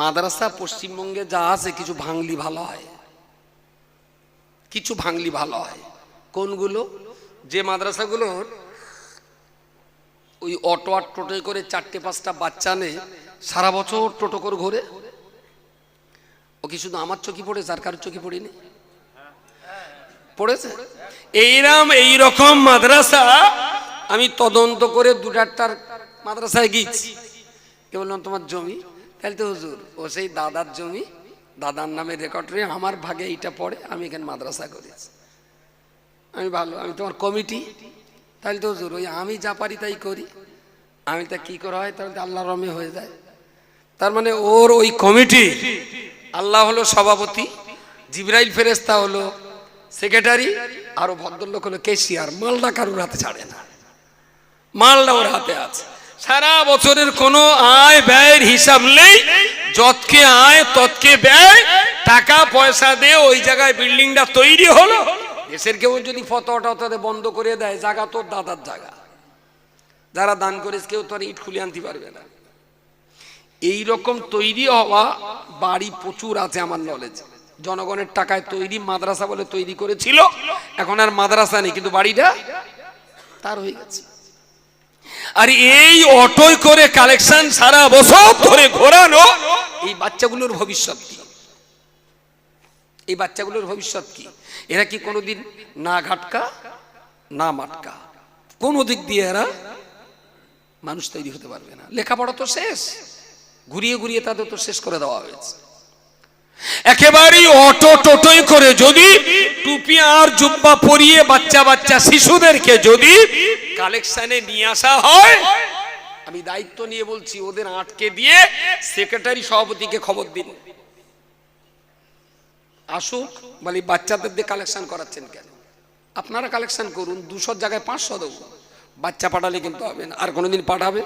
মাদ্রাসা পশ্চিমবঙ্গে যা আছে কিছু ভাঙলি ভালো হয়। কিছু ভাঙলি ভালো হয়। কোনগুলো? যে মাদ্রাসাগুলোর ওই অটো আর টোটোয় করে চারটে পাঁচটা বাচ্চা নে সারা বছর টোটো করে ঘোরে। ও কি শুধু আমার চোখে পড়েছে আর কারোর চোখে পড়েনি? পড়েছে? এইরাম এই রকম মাদ্রাসা আমি তদন্ত করে দু চারটার মাদ্রাসায় গিয়েছি। কে বললাম তোমার জমি? তাহলে তো হুজুর, ও সেই দাদার জমি, দাদার নামে রেকর্ড রে আমার ভাগে এইটা পড়ে, আমি এখানে মাদ্রাসা করেছি। আমি ভালো, আমি তোমার কমিটি তাহলে তো হুজুর, ওই আমি যা পারি তাই করি। আমি তা কি করা হয়? তাহলে আল্লাহ রমে হয়ে যায়। তার মানে ওর ওই কমিটি আল্লাহ হলো সভাপতি, জিব্রাইল ফেরেস্তা হলো সেক্রেটারি আর ভদ্রলোক হলো কেশিয়ার। মালদা কারুর হাতে ছাড়ে না। মালদা ওর হাতে আছে। সারা বছরের কোনো আয় ব্যয়ের হিসাব নেই। যতকে আয়, ততকে ব্যয়। টাকা পয়সা দিয়ে ওই জায়গায় বিল্ডিংটা তৈরি হলো। দেশের কেউ যদি তাদের বন্ধ করে দেয়, জায়গা তোর দাদার জায়গা। যারা দান করিস, কেউ তোর ইট খুলে আনতে পারবে না। এই রকম তৈরি হওয়া বাড়ি প্রচুর আছে আমার নলেজ জনগণের টাকায় তৈরি মাদ্রাসা বলে তৈরি করেছিল। এখন আর মাদ্রাসা নেই, কিন্তু বাড়িটা তার হয়ে গেছে। আর এই অটোয় করে কালেকশন সারা বছর ধরে ঘোরানো এই বাচ্চাগুলোর ভবিষ্যৎ কি? এই বাচ্চাগুলোর ভবিষ্যৎ কি? এরা কি কোনোদিন না ঘাটকা, না মাটকা? কোন দিক দিয়ে এরা মানুষ তৈরি হতে পারবে না। লেখাপড়া তো শেষ। ঘুরিয়ে ঘুরিয়ে তাদের তো শেষ করে দেওয়া হয়েছে। একেবারেই অটো টোটোই করে যদি টুপি আর জুব্বা পরিয়ে বাচ্চা বাচ্চা শিশুদেরকে যদি কালেকশনে নিয়ে আসা হয়। আমি দায়িত্ব নিয়ে বলছি, ওদের আটকে দিয়ে সেক্রেটারি সভাপতিকে খবর দিন। আসুক, বলি, বাচ্চাদের দিয়ে কালেকশন করাচ্ছেন কেন? আপনারা কালেকশন করুন, দুশো জায়গায় পাঁচশো দেবো। বাচ্চা পাঠালে কিন্তু হবে না, আর কোনোদিন পাঠাবে?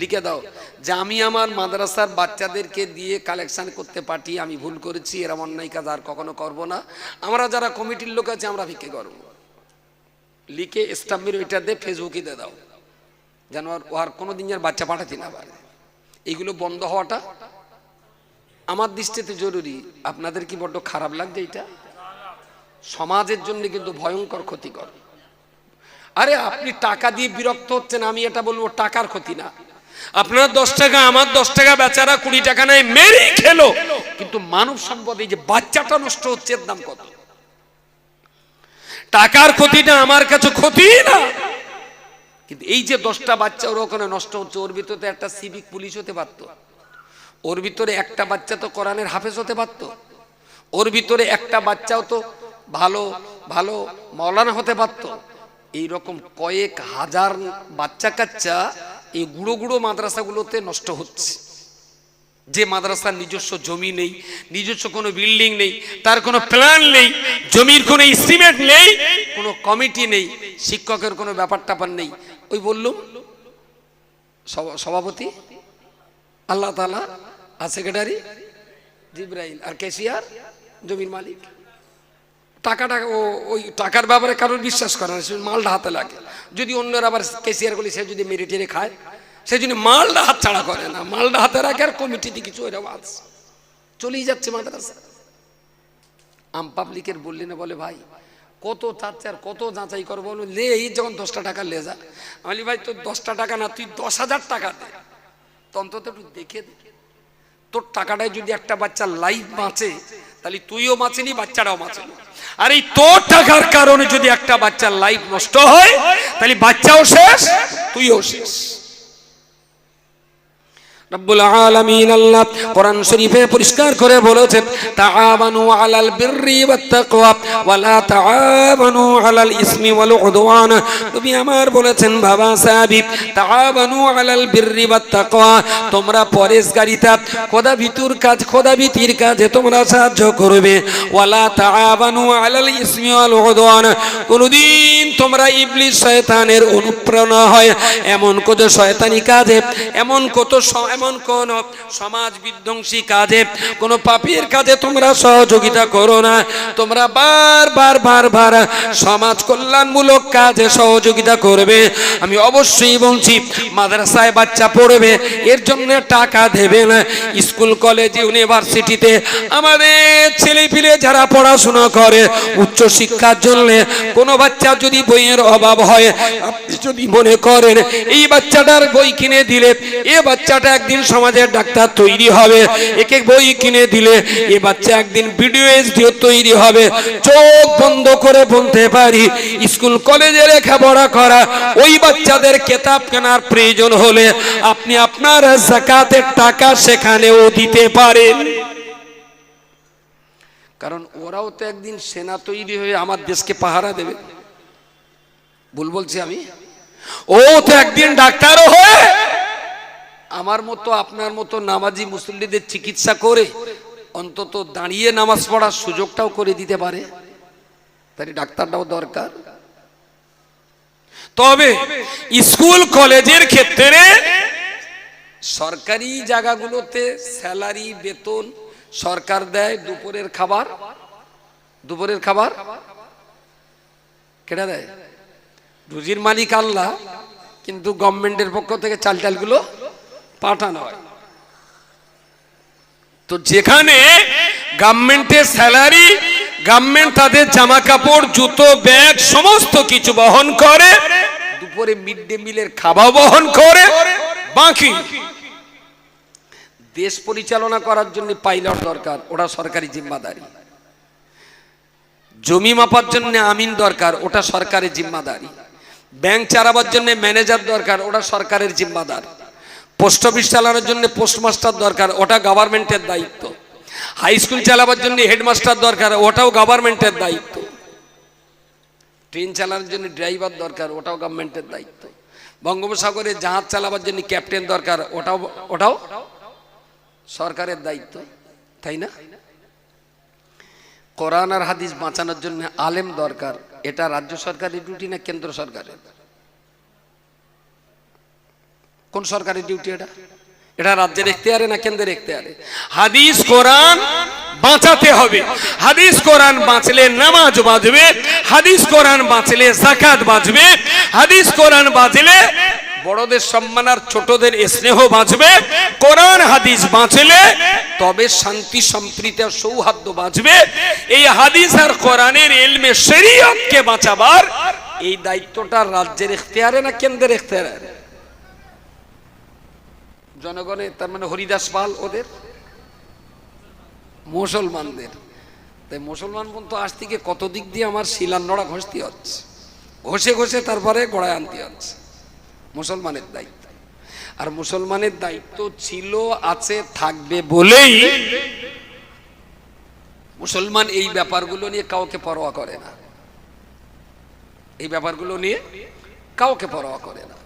লিখে দাও, যে আমি আমার মাদ্রাসার বাচ্চাদেরকে দিয়ে কালেকশন করতে পাঠি আমি ভুল করেছি এরম অন্যায় কাজ আর কখনো করব না। আমরা যারা কমিটির লোক আছে, আমরা ভিক্ষে করব। লিখে স্টাম্পের ওইটা দিয়ে ফেসবুকে দিয়ে দাও। যেন আর ও আর কোনোদিন আর বাচ্চা পাঠাতে না পারে। এইগুলো বন্ধ হওয়াটা আমার দৃষ্টিতে জরুরি। আপনাদের কি বড্ড খারাপ লাগছে এটা সমাজের জন্য কিন্তু ভয়ঙ্কর ক্ষতিকর। আরে আপনি টাকা দিয়ে বিরক্ত হচ্ছেন, আমি এটা বলব, টাকার ক্ষতি না। আপনার দশ টাকা, আমার দশ টাকা, বেচারা কুড়ি টাকা নেয়, মেরেই খেলো। কিন্তু মানব সম্পদ, এই যে বাচ্চাটা নষ্ট হচ্ছে, এর দাম কত? টাকার ক্ষতিটা আমার কাছে ক্ষতি না। কিন্তু এই যে দশটা বাচ্চা ওর ওখানে নষ্ট হচ্ছে, ওর ভিতরে একটা সিভিক পুলিশ হতে পারত। ওর ভিতরে একটা বাচ্চা তো কোরআনের হাফেজ হতে পারত। ওর ভিতরে একটা বাচ্চাও তো ভালো ভালো মৌলানা হতে পারতো। এইরকম কয়েক হাজার বাচ্চা কাচ্চা এই গুঁড়ো গুঁড়ো মাদ্রাসাগুলোতে নষ্ট হচ্ছে। যে মাদ্রাসার নিজস্ব জমি নেই, নিজস্ব কোনো বিল্ডিং নেই, তার কোনো প্ল্যান নেই জমির কোনো এস্টিমেট নেই। কোনো কমিটি নেই। শিক্ষকের কোনো ব্যাপার ট্যাপার নেই। ওই বললুম সভা- সভাপতি, আল্লাহ তালা আর সেক্রেটারি জিব্রাইল আর কেসিয়ার, জমির মালিক। টাকা টাকা ও, ওই টাকার ব্যাপারে কারোর বিশ্বাস করে না, সে মালটা হাতে লাগে। যদি অন্যরা আবার কেসিয়ার গুলি সে যদি মেরে টেরে খায়, সে যদি মালটা হাত ছাড়া করে না, মালটা হাতে রাখে আর কমিটিতে কিছু ওইরকম আছে। চলেই যাচ্ছে মাদ্রাসা। আম পাবলিকের বললি না বলে ভাই কত চাচ্ছে আর কত যাচাই করব? বলো, লে এই যখন দশটা টাকা লে যা। আমি ভাই তোর দশটা টাকা না তুই দশ হাজার টাকা দে। অন্তত একটু দেখে দে। তোর টাকাটায় যদি একটা বাচ্চার লাইফ বাঁচে তাহলে তুইও বাঁচেনি বাচ্চাটাও বাঁচেনি। আর এই তোর টাকার কারণে যদি একটা বাচ্চার লাইফ নষ্ট হয় তাহলে বাচ্চাও শেষ তুইও শেষ। রব্বুল আলামিন আল্লাহ কোরআন শরীফে পরিষ্কার করে বলেছেন তাআবানু আলাল বিররি ওয়াত তাকওয়া ওয়ালা তাআবানু আলাল ইসমি ওয়াল উদওয়ান। তুমি আমার বলেছেন, বাবা সাহাবী তাআবানু আলাল বিররি ওয়াত তাকওয়া তোমরা পরেশগারিতা খোদা ভিতুর কাজ খোদা ভীতির কাজে তোমরা সাহায্য করবে। ওয়ালা তাআবানু আলাল ইসমি ওয়াল উদওয়ান। কোনদিন তোমরা ইবলিস শয়তানের অনুপ্রেরণা হয়, এমন কত শয়তানি কাজে, এমন কত এমন কোন সমাজ বিধ্বংসী কাজে, কোন পাপীর কাজে তোমরা সহযোগিতা করো না। তোমরা বার বার বার বার সমাজ কল্যাণমূলক কাজে সহযোগিতা করবে। আমি অবশ্যই বলছি, মাদ্রাসায় বাচ্চা পড়বে, এর জন্য টাকা দেবে না। স্কুল, কলেজ, ইউনিভার্সিটিতে আমাদের ছেলে পিলে যারা পড়াশোনা করে, উচ্চ শিক্ষার জন্য কোনো বাচ্চা যদি বইয়ের অভাব হয়, আপনি যদি মনে করেন, এই বাচ্চাটার বই কিনে দিলে, এ বাচ্চাটা একদিন সমাজের ডাক্তার তৈরি হবে একে বই কিনে দিলে এ বাচ্চা একদিন ভিডিও এসডিও তৈরি হবে। চোখ বন্ধ করে বলতে পারি স্কুল কলেজে লেখাপড়া করা ওই বাচ্চাদের কেতাব কেনার প্রয়োজন হলে আপনি আপনার জাকাতের টাকা সেখানেও দিতে পারেন। কারণ ওরাও তো একদিন সেনা তৈরি হয়ে আমার দেশকে পাহারা দেবে। ভুল বলছি আমি? ও তো একদিন ডাক্তারও হয়ে আমার মতো, আপনার মতো নামাজি মুসল্লিদের চিকিৎসা করে অন্তত দাঁড়িয়ে নামাজ পড়ার সুযোগটাও করে দিতে পারে। তাই ডাক্তারটাও দরকার। তবে স্কুল, কলেজের ক্ষেত্রে সরকারি জায়গাগুলোতে স্যালারি, বেতন সরকার দেয় দুপুরের খাবার। দুপুরের খাবার? কেটা দেয়? রুজির মালিক আল্লাহ, কিন্তু গভর্নমেন্টের পক্ষ থেকে চাল টালগুলো পাঠানো হয়। তো যেখানে গভর্নমেন্টের স্যালারি গভর্নমেন্ট তাদের জামা কাপড় জুতো ব্যাগ সমস্ত কিছু বহন করে, দুপুরে মিড ডে মিলের খাবার বহন করে, বাকি। দেশ পরিচালনা করার জন্য পাইলট দরকার ওটা সরকারি জিম্মাদারি। জমি মাপার জন্য আমিন দরকার, ওটা সরকারের জিম্মাদারি। ব্যাংক চালাবার জন্য ম্যানেজার দরকার ওটা সরকারের জিম্মাদার। পোস্ট অফিস চালানোর জন্য পোস্টমাস্টার দরকার, ওটা গভর্নমেন্টের দায়িত্ব। হাই স্কুল চালাবার জন্য হেডমাস্টার দরকার, ওটাও গভর্নমেন্টের দায়িত্ব। ট্রেন চালানোর জন্য ড্রাইভার দরকার, ওটাও গভর্নমেন্টের দায়িত্ব। বঙ্গোপসাগরে জাহাজ চালাবার জন্য ক্যাপ্টেন দরকার, ওটাও ওটাও সরকারের দায়িত্ব, তাই না? কোরআন আর হাদিস বাঁচানোর জন্য আলেম দরকার, এটা রাজ্য সরকারের ডিউটি না কেন্দ্র সরকারের? কোন সরকারের ডিউটি এটা? এটা রাজ্যের এখতিয়ারে না কেন্দ্রের এখতিয়ারে হাদিস, কোরআন বাঁচাতে হবে। হাদিস, কোরআন বাঁচলে নামাজ বাঁচবে। হাদিস, কোরআন বাঁচলে জাকাত বাঁচবে। হাদিস, কোরআন বাঁচলে বড়দের সম্মান আর ছোটদের স্নেহ বাঁচবে। কোরআন, হাদিস বাঁচলে তবে শান্তি, সম্প্রীতি আর সৌহার্দ্য বাঁচবে। এই হাদিস আর কোরআনের এলমে শরীয়তকে বাঁচাবার এই দায়িত্বটা রাজ্যের এখতিয়ারে না কেন্দ্রের এখতিয়ারে জনগণের তার মানে হরিদাস পাল ওদের মুসলমানদের। তাই মুসলমান বন্ধু আজ থেকে কত দিক দিয়ে আমার শিলার নড়া ঘষতে হচ্ছে? ঘষে ঘষে তারপরে গড়ায় আনতে হচ্ছে। মুসলমানের দায়িত্ব। আর মুসলমানের দায়িত্ব ছিল, আছে, থাকবে বলেই মুসলমান এই ব্যাপারগুলো নিয়ে কাউকে পরোয়া করে না। এই ব্যাপারগুলো নিয়ে কাউকে পরোয়া করে না।